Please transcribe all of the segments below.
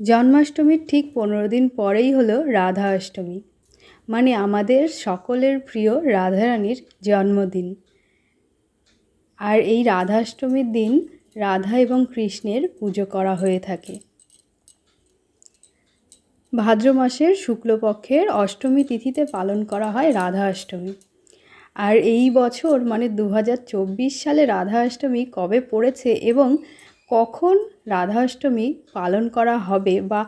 জন্মাষ্টমীর ঠিক পনেরো দিন পরেই হলো রাধা অষ্টমী মানে আমাদের সকলের প্রিয় রাধারানীর জন্মদিন। আর এই রাধাষ্টমীর দিন রাধা এবং কৃষ্ণের পুজো করা হয়ে থাকে। ভাদ্র মাসের শুক্লপক্ষের অষ্টমী তিথিতে পালন করা হয় রাধা অষ্টমী আর এই বছর মানে দু হাজার চব্বিশ সালে রাধা অষ্টমী কবে পড়েছে এবং কখন রাধা অষ্টমী পালন করা হবে বা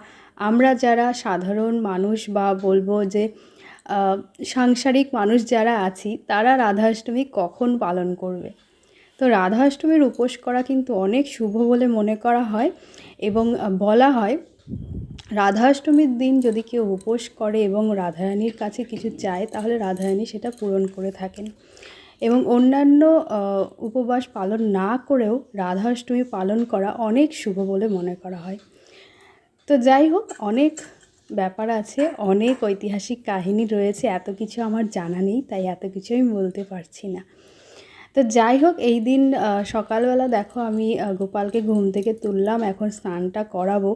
আমরা যারা সাধারণ মানুষ বা বলব যে সাংসারিক মানুষ যারা আছি, তারা রাধা অষ্টমী কখন পালন করবে? তো রাধা অষ্টমীর উপোস করা কিন্তু অনেক শুভ বলে মনে করা হয় এবং বলা হয় রাধা অষ্টমীর দিন যদি কেউ উপোস করে এবং রাধারানীর কাছে কিছু চায়, তাহলে রাধারানী সেটা পূরণ করে থাকেন। এবং অন্যান্য উপবাস পালন না করেও রাধাষ্টমী পালন করা অনেক শুভ বলে মনে করা হয়। তো যাই হোক, অনেক ব্যাপার আছে, অনেক ঐতিহাসিক কাহিনী রয়েছে, এত কিছু আমার জানা নেই, তাই এত কিছু আমি বলতে পারছি না। তো যাই হোক, এই দিন সকালবেলা দেখো আমি গোপালকে ঘুম থেকে তুললাম, এখন স্নানটা করাবো।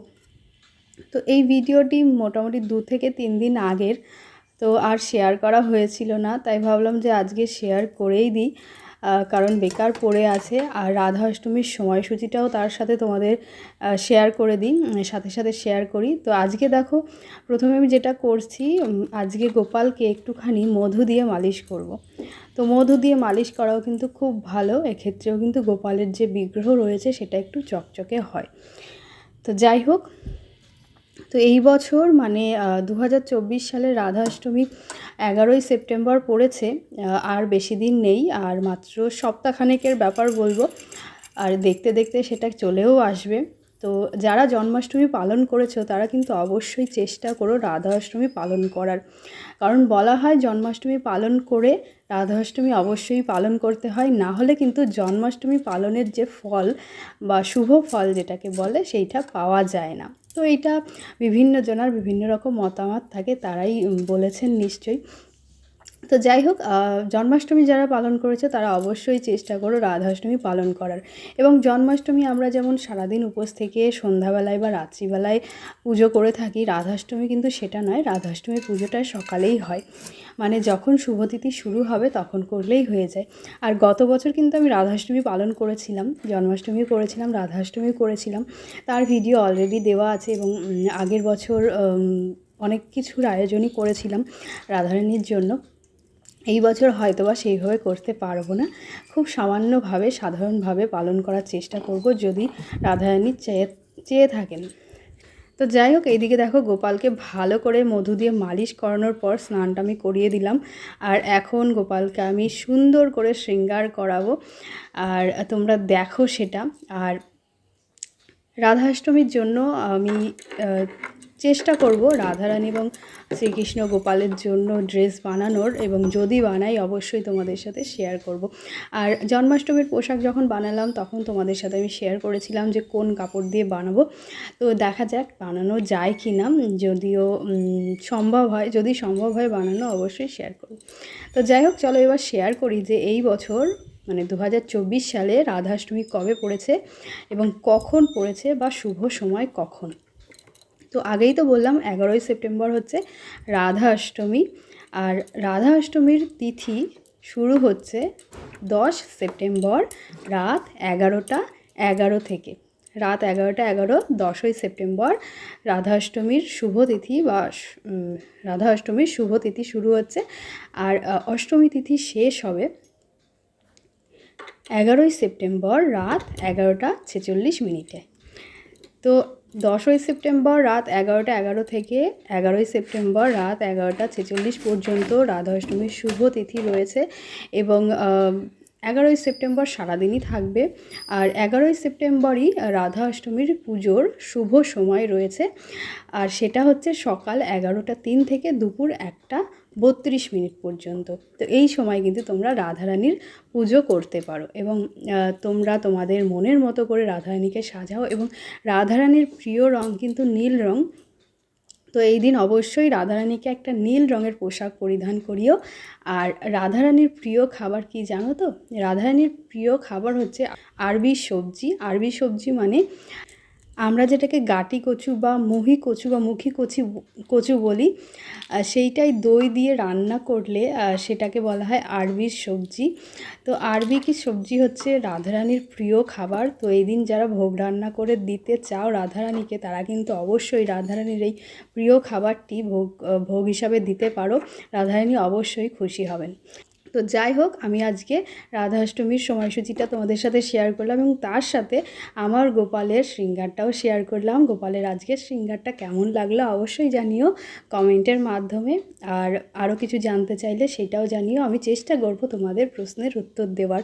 তো এই ভিডিওটি মোটামুটি দু থেকে তিন দিন আগের তো আর শেয়ার করা হয়েছিল না, তাই ভাবলাম যে আজকে শেয়ার করেই দিই। কারণ বেকার পড়ে আছে, আর রাধা অষ্টমীর সময়সূচিটাও তার সাথে তোমাদের শেয়ার করে দিই সাথে সাথে শেয়ার করি। তো আজকে দেখো, প্রথমে আমি যেটা করছি আজকে গোপালকে একটুখানি মধু দিয়ে মালিশ করব। তো মধু দিয়ে মালিশ করাও কিন্তু খুব ভালো, এক্ষেত্রেও কিন্তু গোপালের যে বিগ্রহ রয়েছে সেটা একটু চকচকে হয়। তো যাই হোক তো এই বছর মানে দু চব্বিশ সালের রাধাষ্টমী এগারোই সেপ্টেম্বর পড়েছে আর বেশি দিন নেই, আর মাত্র সপ্তাহখানেকের ব্যাপার বলব, আর দেখতে দেখতে সেটা চলেও আসবে। তো যারা জন্মাষ্টমী পালন করেছ, তারা কিন্তু অবশ্যই চেষ্টা করো রাধা অষ্টমী পালন করার। কারণ বলা হয় জন্মাষ্টমী পালন করে রাধা অষ্টমী অবশ্যই পালন করতে হয়, না হলে কিন্তু জন্মাষ্টমী পালনের যে ফল বা শুভ ফল যেটাকে বলে, সেইটা পাওয়া যায় না। তো এটা বিভিন্ন জনার বিভিন্ন রকম মতামত থাকে তারাই বলেছেন নিশ্চয়ই। তো যাই হোক জন্মাষ্টমী যারা পালন করেছে, তারা অবশ্যই চেষ্টা করো রাধাষ্টমী পালন করার। এবং জন্মাষ্টমী আমরা যেমন সারাদিন উপোস থেকে সন্ধ্যাবেলায় বা রাত্রিবেলায় পুজো করে থাকি, রাধাষ্টমী কিন্তু সেটা নয় রাধাষ্টমী পুজোটা সকালেই হয়। মানে যখন শুভতিথি শুরু হবে, তখন করলেই হয়ে যায়। আর গত বছর কিন্তু আমি রাধাষ্টমী পালন করেছিলাম, জন্মাষ্টমী করেছিলাম, রাধাষ্টমী করেছিলাম। তার ভিডিও অলরেডি দেওয়া আছে এবং আগের বছর অনেক কিছুর আয়োজনই করেছিলাম রাধারানীর জন্য। এই বছর হয়তো বা সেইভাবে করতে পারব না। খুব সামান্যভাবে, সাধারণভাবে পালন করার চেষ্টা করব যদি রাধারানী চেয়ে চেয়ে থাকেন। তো যাই হোক এইদিকে দেখো গোপালকে ভালো করে মধু দিয়ে মালিশ করানোর পর স্নানটা আমি করিয়ে দিলাম। আর এখন গোপালকে আমি সুন্দর করে শৃঙ্গার করাবো। আর তোমরা দেখো সেটা। আর রাধাষ্টমীর জন্য আমি চেষ্টা করব রাধারানী এবং শ্রীকৃষ্ণ গোপালের জন্য ড্রেস বানানোর এবং যদি বানাই অবশ্যই তোমাদের সাথে শেয়ার করব। আর জন্মাষ্টমীর পোশাক যখন বানালাম তখন তোমাদের সাথে আমি শেয়ার করেছিলাম যে কোন কাপড় দিয়ে বানাবো। তো দেখা যাক বানানো যায় কি না যদিও সম্ভব হয়, যদি সম্ভব হয় বানানো অবশ্যই শেয়ার করব। তো যাই হোক, চলো এবার শেয়ার করি যে এই বছর মানে দু হাজার চব্বিশ সালে রাধাষ্টমী কবে পড়েছে এবং কখন পড়েছে বা শুভ সময় কখন? তো আগেই তো বললাম এগারোই সেপ্টেম্বর হচ্ছে রাধা অষ্টমী। আর রাধা অষ্টমীর তিথি শুরু হচ্ছে দশ সেপ্টেম্বর রাত এগারোটা এগারো থেকে। রাত এগারোটা এগারো দশই সেপ্টেম্বর রাধা অষ্টমীর শুভ তিথি বা রাধা অষ্টমীর শুভ তিথি শুরু হচ্ছে। আর অষ্টমী তিথি শেষ হবে এগারোই সেপ্টেম্বর রাত এগারোটা ছেচল্লিশ মিনিটে। তো দশই সেপ্টেম্বর রাত এগারোটা এগারো থেকে এগারোই সেপ্টেম্বর রাত এগারোটা ছেচল্লিশ পর্যন্ত রাধা অষ্টমীর শুভ তিথি রয়েছে এবং এগারোই সেপ্টেম্বর সারাদিনই থাকবে। আর এগারোই সেপ্টেম্বরই রাধা অষ্টমীর পুজোর শুভ সময় রয়েছে। আর সেটা হচ্ছে সকাল এগারোটা তিন থেকে দুপুর একটা বত্রিশ মিনিট পর্যন্ত। তো এই সময় কিন্তু তোমরা রাধারানীর পুজো করতে পারো এবং তোমরা তোমাদের মনের মতো করে রাধারানীকে সাজাও এবং রাধারানীর প্রিয় রং কিন্তু নীল রং তো এই দিন অবশ্যই রাধারানীকে একটা নীল রঙের পোশাক পরিধান করিও। আর রাধারানীর প্রিয় খাবার কি জানো তো? রাধারানীর প্রিয় খাবার হচ্ছে আরবি সবজি। আরবি সবজি মানে আমরা যেটাকে গাটি কচু বা মুহি কচু বা মুখী কচু কচু বলি সেইটাই দই দিয়ে রান্না করলে সেটাকে বলা হয় আরবির সবজি। তো আরবি কি সবজি হচ্ছে রাধারানীর প্রিয় খাবার। তো এই দিন যারা ভোগ রান্না করে দিতে চাও রাধারানীকে, তারা কিন্তু অবশ্যই রাধারানীর এই প্রিয় খাবারটি ভোগ ভোগ হিসাবে দিতে পারো। রাধারানী অবশ্যই খুশি হবেন। তো যাই হোক, আমি আজকে রাধাষ্টমীর সময়সূচিটা তোমাদের সাথে শেয়ার করলাম এবং তার সাথে আমার গোপালের শৃঙ্গারটাও শেয়ার করলাম। গোপালের আজকের শৃঙ্গারটা কেমন লাগল অবশ্যই জানিও কমেন্টের মাধ্যমে। আর আরও কিছু জানতে চাইলে সেটাও জানিও। আমি চেষ্টা করব তোমাদের প্রশ্নের উত্তর দেওয়ার।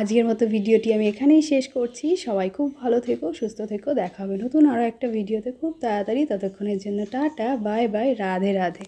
আজকের মতো ভিডিওটি আমি এখানেই শেষ করছি। সবাই খুব ভালো থেকো, সুস্থ থেকো। দেখা হবে নতুন আরও একটা ভিডিওতে খুব তাড়াতাড়ি। ততক্ষণের জন্য tata, bye bye, Radhe Radhe.